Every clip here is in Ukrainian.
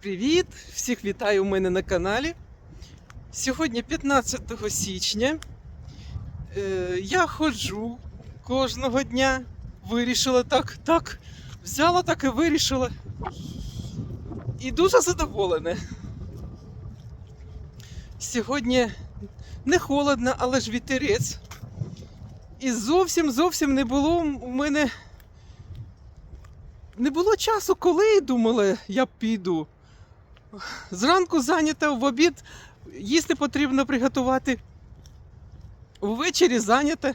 Привіт! Всіх вітаю у мене на каналі. Сьогодні 15 січня. Е, я ходжу кожного дня. Вирішила так, так, взяла так і вирішила. І дуже задоволена. Сьогодні не холодно, але ж вітерець. І зовсім зовсім не було у мене. Не було часу, коли думала, я піду. Зранку зайнята, в обід їсти потрібно приготувати. Ввечері зайнята.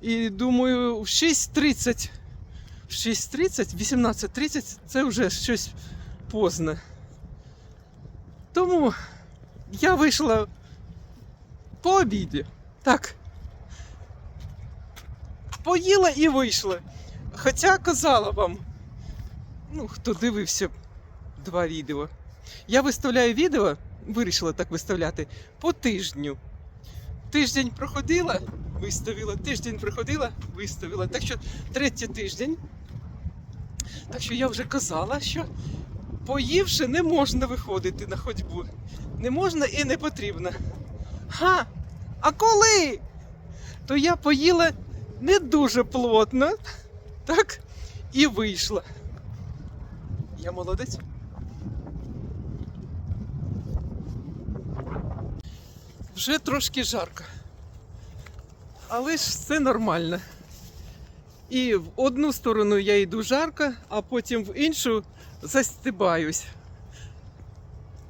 І думаю, в 6.30. В 6.30, 18.30 це вже щось поздно. Тому я вийшла по обіді. Так. Поїла і вийшла. Хоча казала вам, ну, хто дивився два відео. Я виставляю відео, вирішила так виставляти, по тижню. Тиждень проходила, виставила, тиждень проходила, виставила. Так що третій тиждень. Так що я вже казала, що поївши не можна виходити на ходьбу. Не можна і не потрібно. Ха! А коли? То я поїла не дуже плотно, так, і вийшла. Я молодець. Вже трошки жарко. Але ж це нормально. І в одну сторону я йду жарко, а потім в іншу застибаюсь.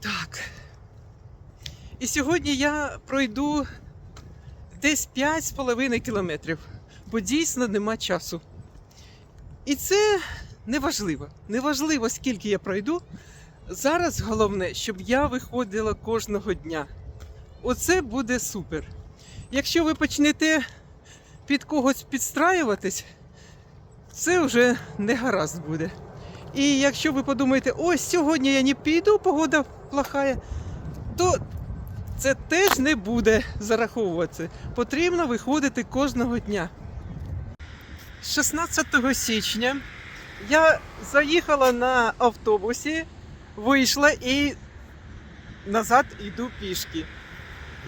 Так. І сьогодні я пройду десь 5,5 кілометрів, бо дійсно нема часу. І це неважливо. Неважливо, скільки я пройду. Зараз головне, щоб я виходила кожного дня. Оце буде супер. Якщо ви почнете під когось підстраюватись, це вже не гаразд буде. І якщо ви подумаєте, ось сьогодні я не піду, погода плохая, то це теж не буде зараховуватися. Потрібно виходити кожного дня. 16 січня я заїхала на автобусі, вийшла і назад йду пішки.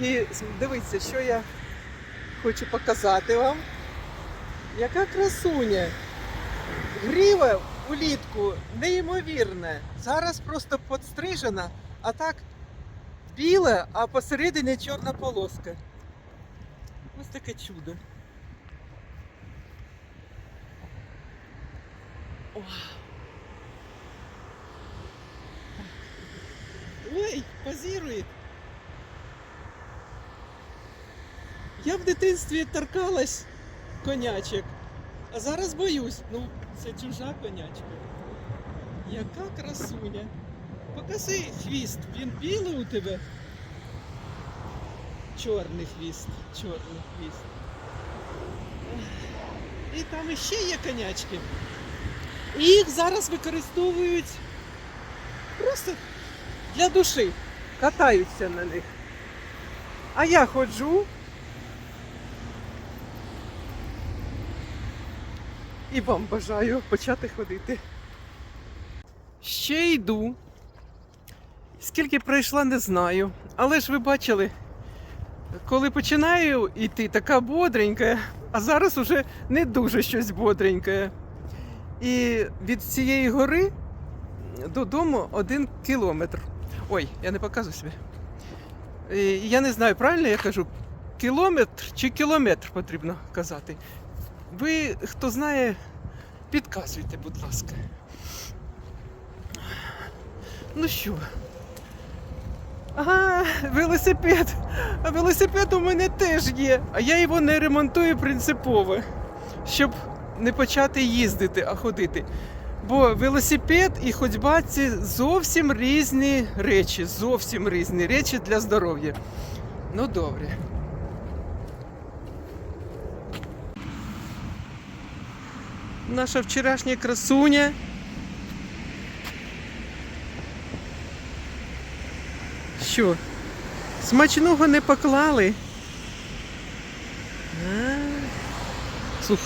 І дивіться, що я хочу показати вам. Яка красуня! Гріва улітку неймовірна. Зараз просто подстрижена, а так біла, а посередині чорна полоска. Ось таке чудо. Ой, позирует. Я в дитинстві торкалась конячок, а зараз боюсь. Ну, це чужа конячка. Яка красуня. Покажи хвіст, він білий у тебе. Чорний хвіст, чорний хвіст. І там іще є конячки. І їх зараз використовують просто для душі. Катаються на них. А я ходжу. І вам бажаю почати ходити. Ще йду. Скільки пройшла, не знаю. Але ж ви бачили, коли починаю йти, така бодренька, а зараз уже не дуже щось бодреньке. І від цієї гори додому один кілометр. Ой, я не показую собі. Я не знаю, правильно я кажу, кілометр чи кілометр потрібно казати. Ви, хто знає, підказуйте, будь ласка. Ну що? Ага, велосипед. А велосипед у мене теж є. А я його не ремонтую принципово, щоб не почати їздити, а ходити. Бо велосипед і ходьба це зовсім різні речі. Зовсім різні речі для здоров'я. Ну добре. Наша вчорашня красуня. Що? Смачного не поклали. А, Слух.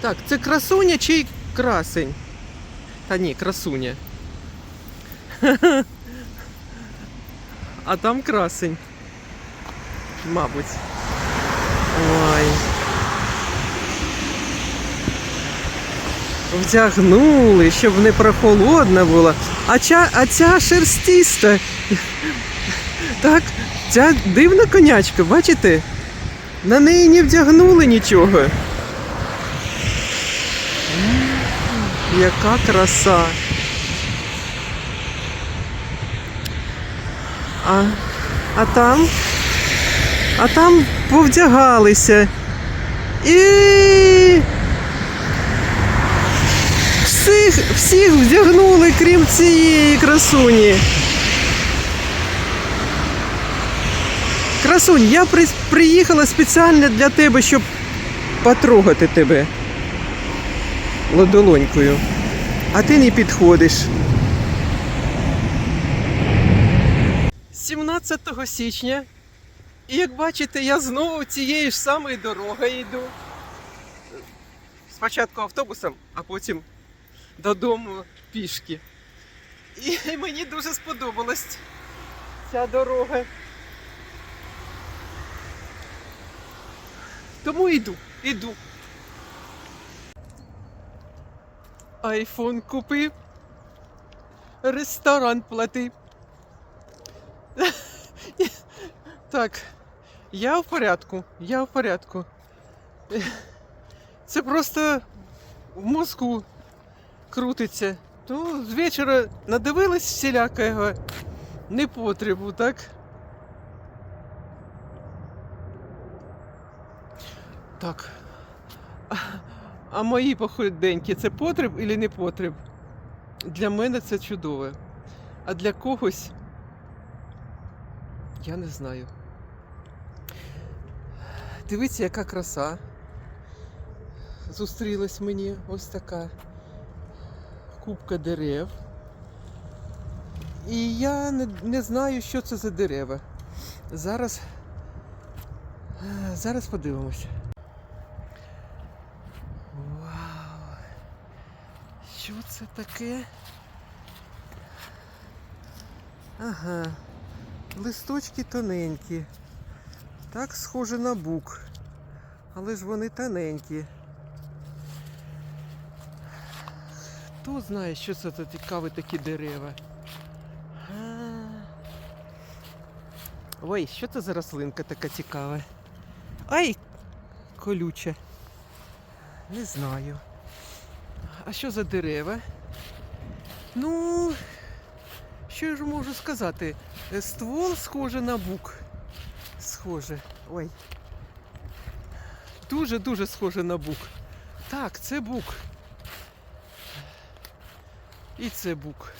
Так, це красуня чи красень? Та ні, красуня. А там красень. Мабуть. Ой. Вдягнули, щоб не прохолодно було. А, ця, а ця шерстіста. Так, ця дивна конячка, бачите? На неї не вдягнули нічого. Яка краса. А, а там? А там повдягалися. І всіх, всіх вдягнули, крім цієї красуні. Красунь, я при, приїхала спеціально для тебе, щоб потрогати тебе ладолонькою. А ти не підходиш. 17 січня. І як бачите, я знову цією ж самою дорогою йду. Спочатку автобусом, а потім додому пішки. І мені дуже сподобалась ця дорога. Тому йду, йду. Айфон купив. Ресторан платив. Так, я в порядку, я в порядку. Це просто в мозку крутиться. То з вечора надивилась всілякого непотребу, так? Так. А, а мої походеньки це потреб і не потреб? Для мене це чудове. А для когось я не знаю. Дивіться, яка краса. Зустрілась мені ось така купка дерев. І я не, не знаю, що це за дерева. Зараз. Зараз подивимося. Вау! Що це таке? Ага. Листочки тоненькі. Так схоже на бук. Але ж вони тоненькі. Хто знає, що це за цікаві такі дерева? Ой, що це за рослинка така цікава? Ай! Колюча. Не знаю. А що за дерева? Ну, що я ж можу сказати? Е, Ствол схоже на бук. Схоже. Ой. Дуже-дуже схоже на бук. Так, це бук. І це бук.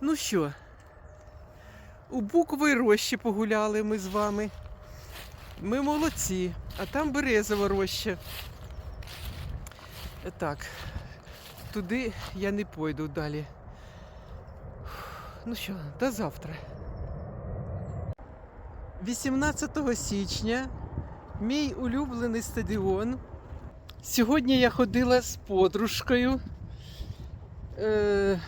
Ну що, у буквої рощі погуляли ми з вами. Ми молодці, а там березова роща. Так, туди я не пойду далі. Ну що, до завтра. 18 січня мій улюблений стадіон. Сьогодні я ходила з подружкою. Е,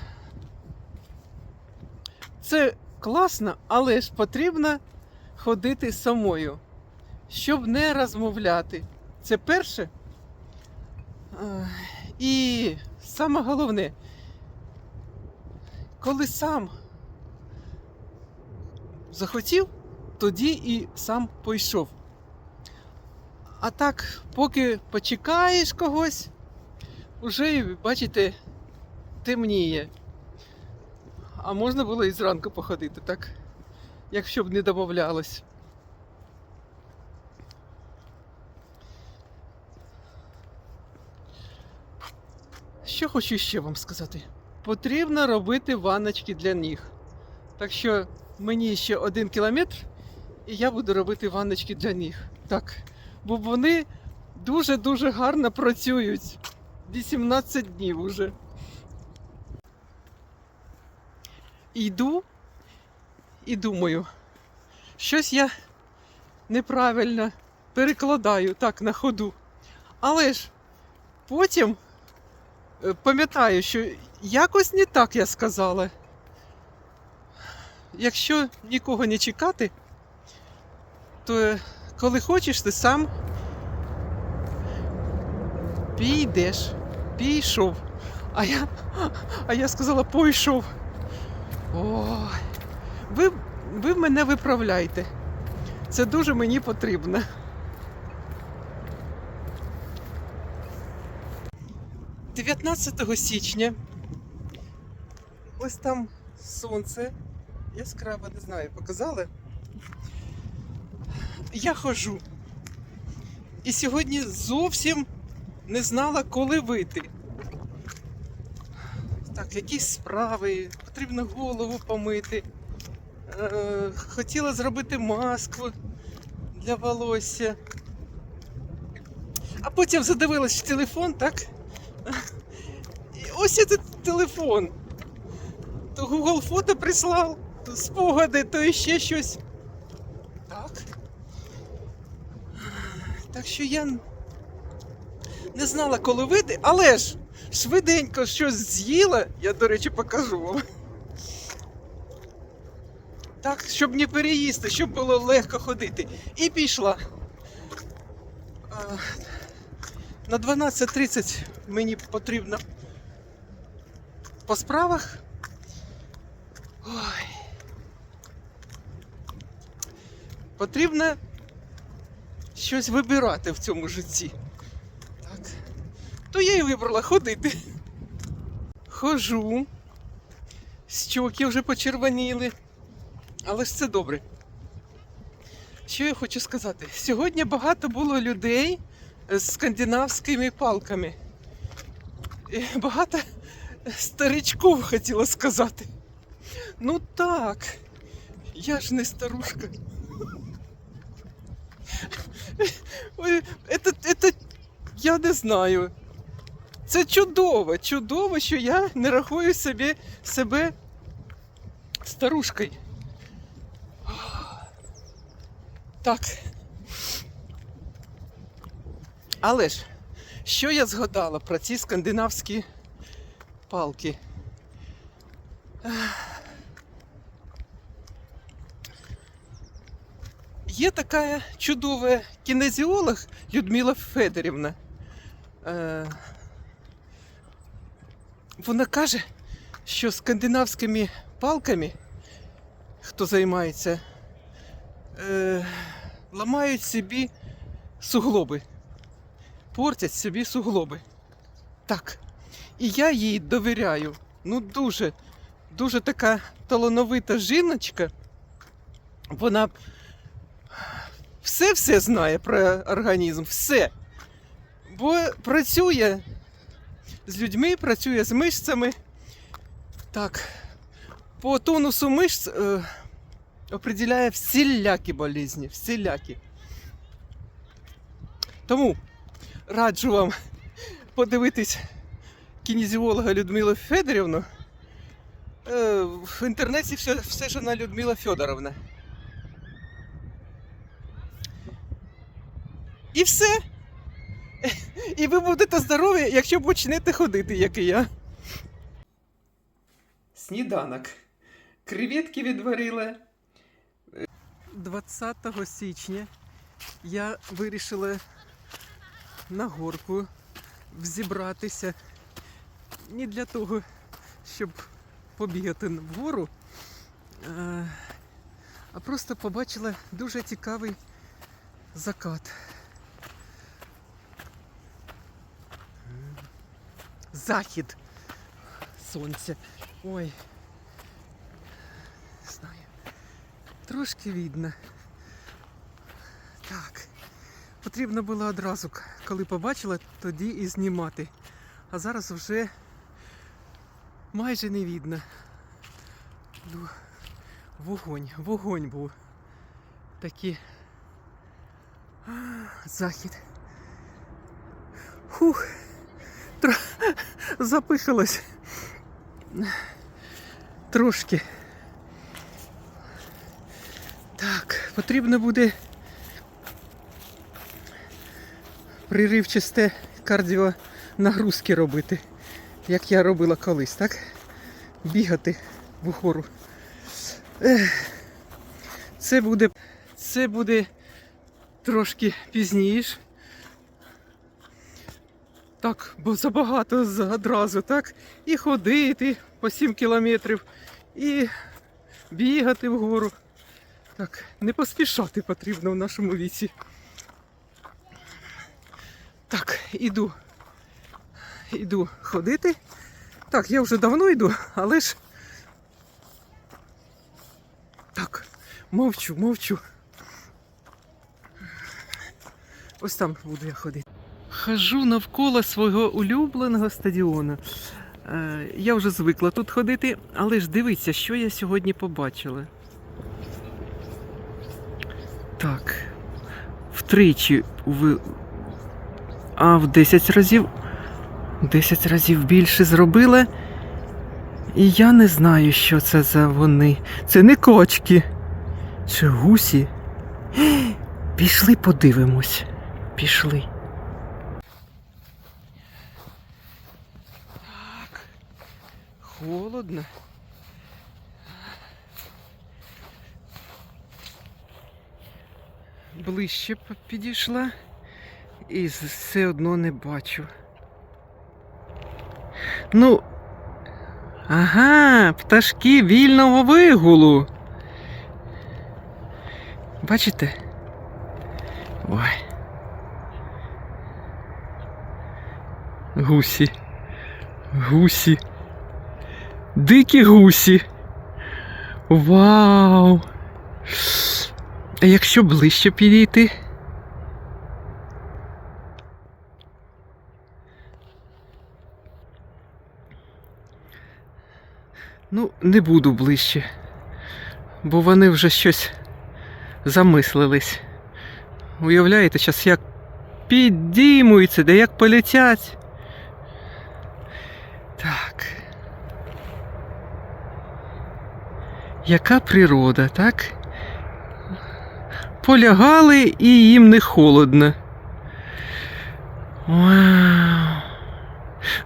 Це класно, але ж потрібно ходити самою, щоб не розмовляти. Це перше. Е, І саме головне, коли сам захотів, тоді і сам пойшов. А так, поки почекаєш когось, уже, бачите, темніє. А можна було і зранку походити, так? Якщо б не домовлялось. Що хочу ще вам сказати? Потрібно робити ванночки для ніг. Так що мені ще один кілометр, і я буду робити ванночки для ніг. Так. Бо вони дуже-дуже гарно працюють. 18 днів уже. Йду і думаю, щось я неправильно перекладаю так на ходу. Але ж потім е, пам'ятаю, що якось не так я сказала. Якщо нікого не чекати, то е, коли хочеш, ти сам підеш, пішов. А я, а я сказала, пойшов. Ой, ви, ви мене виправляйте. Це дуже мені потрібно. «19 січня. Ось там сонце. Яскраво, не знаю, показали. Я хожу. І сьогодні зовсім не знала, коли вийти. Так, якісь справи, потрібно голову помити. Е, хотіла зробити маску для волосся. А потім задивилась в телефон, так? І ось цей телефон. То Google фото прислав, спогади, то іще щось. Так. Що я не знала, коли вийти, але ж швиденько щось з'їла, я, до речі, покажу вам. Так, щоб не переїсти, щоб було легко ходити. І пішла. На 12.30 мені потрібно по справах. Ой. Потрібно щось вибирати в цьому житті. Так. То я і вибрала ходити. Хожу. Щоки вже почервоніли. Але ж це добре. Що я хочу сказати? Сьогодні багато було людей з скандинавськими палками. І багато старичків хотіла сказати. Ну так, я ж не старушка. Это, это, я не знаю. Це чудово, чудово, що я не рахую себе, себе старушкою. Так. Але ж, що я згадала про ці скандинавські палки? Є така чудова кінезіолог Людмила Федорівна. Е, Вона каже, що скандинавськими палками, хто займається, е, ламають собі суглоби, портять собі суглоби. Так. І я їй довіряю. Ну, дуже, дуже така талановита жіночка. Вона все-все знає про організм, все. Бо працює з людьми, працює з мишцями. Так, по тонусу мишць е, определяє всілякі болезні, всілякі. Тому раджу вам подивитись кінезіолога Людмилу Федорівну. Е, в інтернеті все, все ж вона Людмила Федоровна. І все. І ви будете здорові, якщо почнете ходити, як і я. Сніданок. Креветки відварила. 20 січня я вирішила на горку взібратися. Не для того, щоб побігати вгору, а- а просто побачила дуже цікавий закат. Захід сонця. Ой. Не знаю. Трошки видно. Так. Потрібно було одразу, коли побачила, тоді і знімати. А зараз вже майже не видно. Ну, вогонь, вогонь був. Такий захід. Фух. Тро... Запихалось. Трошки. Так, потрібно буде приривчасте кардіонагрузки робити. як я робила колись, так? Бігати вгору. Це буде, це буде трошки пізніше. Так, бо забагато одразу, так? І ходити по 7 кілометрів, і бігати вгору. Так, не поспішати потрібно в нашому віці. Так, іду. Іду ходити. Так, я вже давно йду, але ж. Так, мовчу, мовчу. Ось там буду я ходити. Хожу навколо свого улюбленого стадіону. Е, я вже звикла тут ходити, але ж дивіться, що я сьогодні побачила. Так. Втричі в. А в 10 разів. 10 разів більше зробила. І я не знаю, що це за вони. Це не кочки. Чи гусі. Пішли подивимось. Пішли. Холодно. Ближче підійшла і все одно не бачу. Ну. Ага, пташки вільного вигулу. Бачите? Ой. Гусі. Гусі. Дикі гусі. Вау! А якщо ближче підійти? Ну, не буду ближче, бо вони вже щось замислились. Уявляєте, зараз як підіймуються, де як полетять. Так. Яка природа, так? Полягали і їм не холодно. Вау.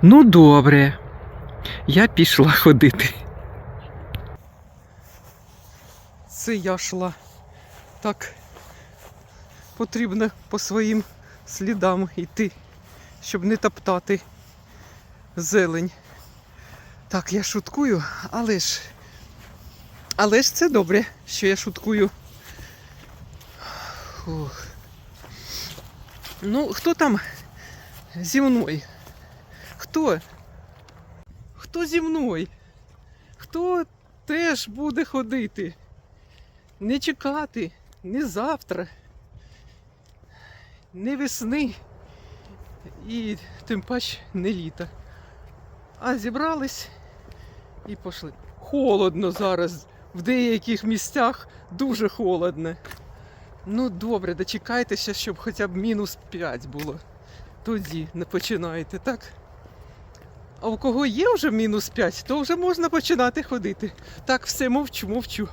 Ну, добре. Я пішла ходити. Це я йшла. Так потрібно по своїм слідам йти, щоб не топтати зелень. Так, я шуткую, але ж. Але ж це добре, що я шуткую. Фух. Ну, хто там зі мною? Хто? Хто зі мною? Хто теж буде ходити? Не чекати, не завтра, не весни і тим паче не літа. А зібрались і пішли. Холодно зараз. В деяких місцях дуже холодно. Ну добре, дочекайтеся, щоб хоча б мінус 5 було. Тоді не починайте, так? А у кого є вже мінус 5, то вже можна починати ходити. Так, все, мовчу, мовчу.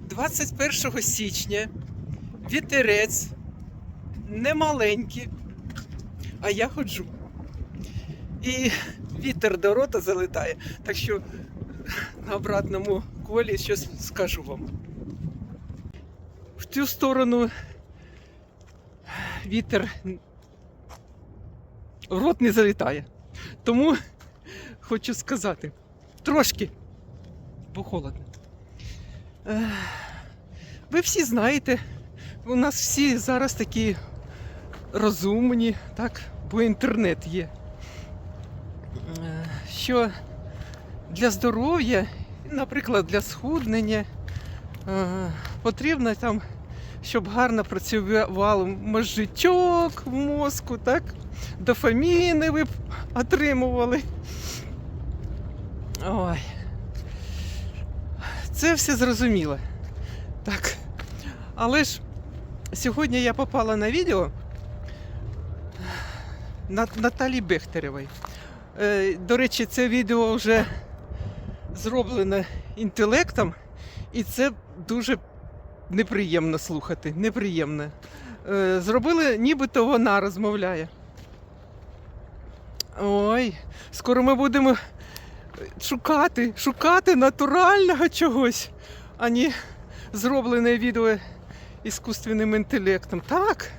21 січня вітерець немаленький, а я ходжу. І вітер до рота залетає, так що на обратному колі щось скажу вам. В цю сторону вітер в рот не залітає. Тому хочу сказати, трошки, бо холодно. Ви всі знаєте, у нас всі зараз такі розумні, так, бо інтернет є. Е, Що для здоров'я, наприклад, для схуднення, е, потрібно там, щоб гарно працював мозжечок мозку, так? дофаміни ви б отримували. Ой. Це все зрозуміло. Так. Але ж сьогодні я попала на відео Нат- Наталі Бехтеревої. Е, До речі, це відео вже зроблене інтелектом, і це дуже неприємно слухати. Неприємно. Е, Зробили, нібито вона розмовляє. Ой, скоро ми будемо шукати, шукати натурального чогось, а не зроблене відео іскусственним інтелектом. Так,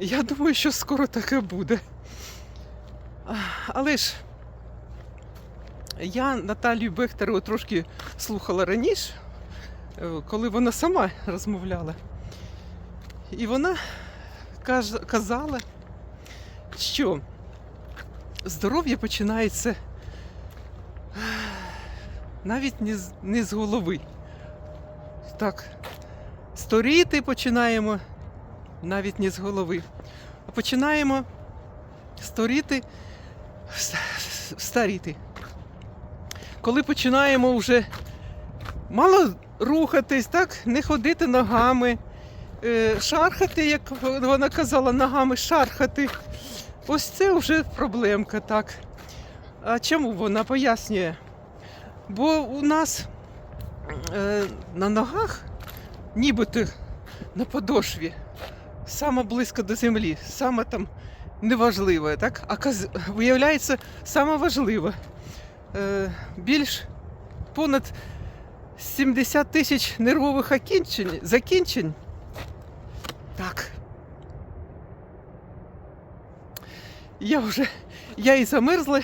я думаю, що скоро таке буде. Але ж я Наталію Бехтерову трошки слухала раніше, е, коли вона сама розмовляла. І вона казала, що здоров'я починається навіть не з, голови. Так, сторіти починаємо навіть не з голови, а починаємо сторіти старіти. Коли починаємо вже мало рухатись, так, не ходити ногами, е, шархати, як вона казала, ногами шархати. Ось це вже проблемка, так. А чому вона пояснює? Бо у нас е, на ногах, нібито на подошві, саме близько до землі, саме там неважливе, так? А виявляється, саме важливе. Е, більш понад 70 тисяч нервових окінчень, закінчень. Так. Я вже я і замерзла,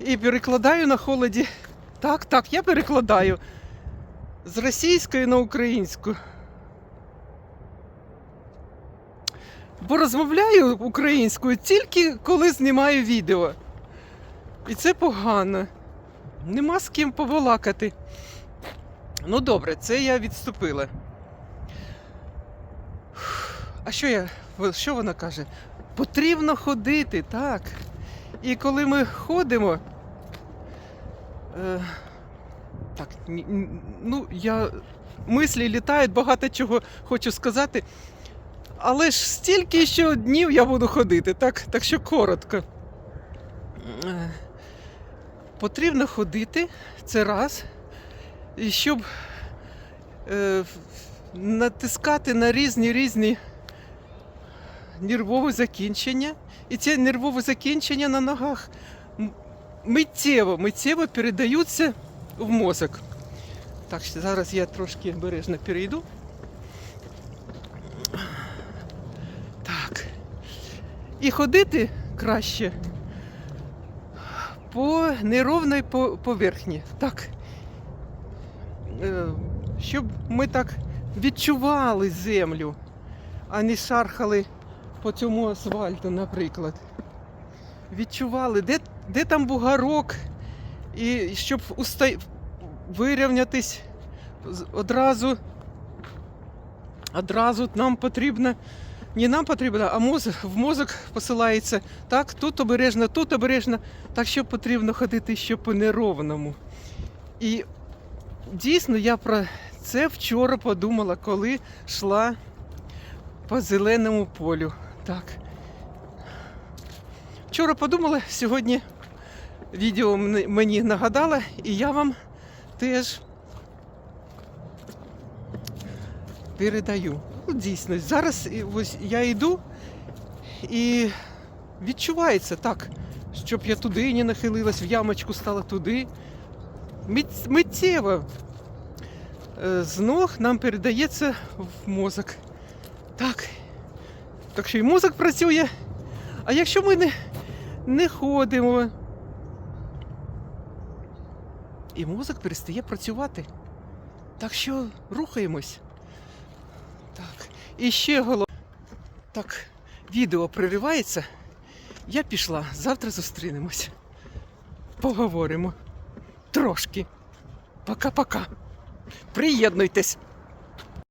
і перекладаю на холоді. Так, так, я перекладаю з російської на українську. Бо розмовляю українською тільки коли знімаю відео. І це погано. Нема з ким побалакати. Ну добре, це я відступила. А що я? Що вона каже? Потрібно ходити, так. І коли ми ходимо. Е, так, ну, я. Мислі літають, багато чого хочу сказати. Але ж стільки ще днів я буду ходити, так, так що коротко. Е, Потрібно ходити, це раз. І щоб е, натискати на різні різні нервові закінчення. І ці нервові закінчення на ногах миттєво, миттєво передаються в мозок. Так, зараз я трошки обережно перейду. Так. І ходити краще по неровній поверхні. Так. Е, Щоб ми так відчували землю, а не шархали по цьому асфальту, наприклад. Відчували, де, де там бугарок, і щоб уста... вирівнятись одразу, одразу нам потрібно, не нам потрібно, а мозок, в мозок посилається. Так, тут обережно, тут обережно. Так що потрібно ходити ще по неровному. І дійсно я про це вчора подумала, коли йшла по зеленому полю. Так. Вчора подумала, сьогодні відео мені- нагадало, і я вам теж передаю. Ну, дійсно, зараз ось я йду і відчувається так, щоб я туди не нахилилась, в ямочку стала туди. Миттєво е, з ног нам передається в мозок. Так. Так що і мозок працює. А якщо ми не, не ходимо, і мозок перестає працювати. Так що рухаємось. І ще голов... Так, відео проривається. Я пішла, завтра зустрінемось. Поговоримо. Трошки. Пока-пока. Приєднуйтесь.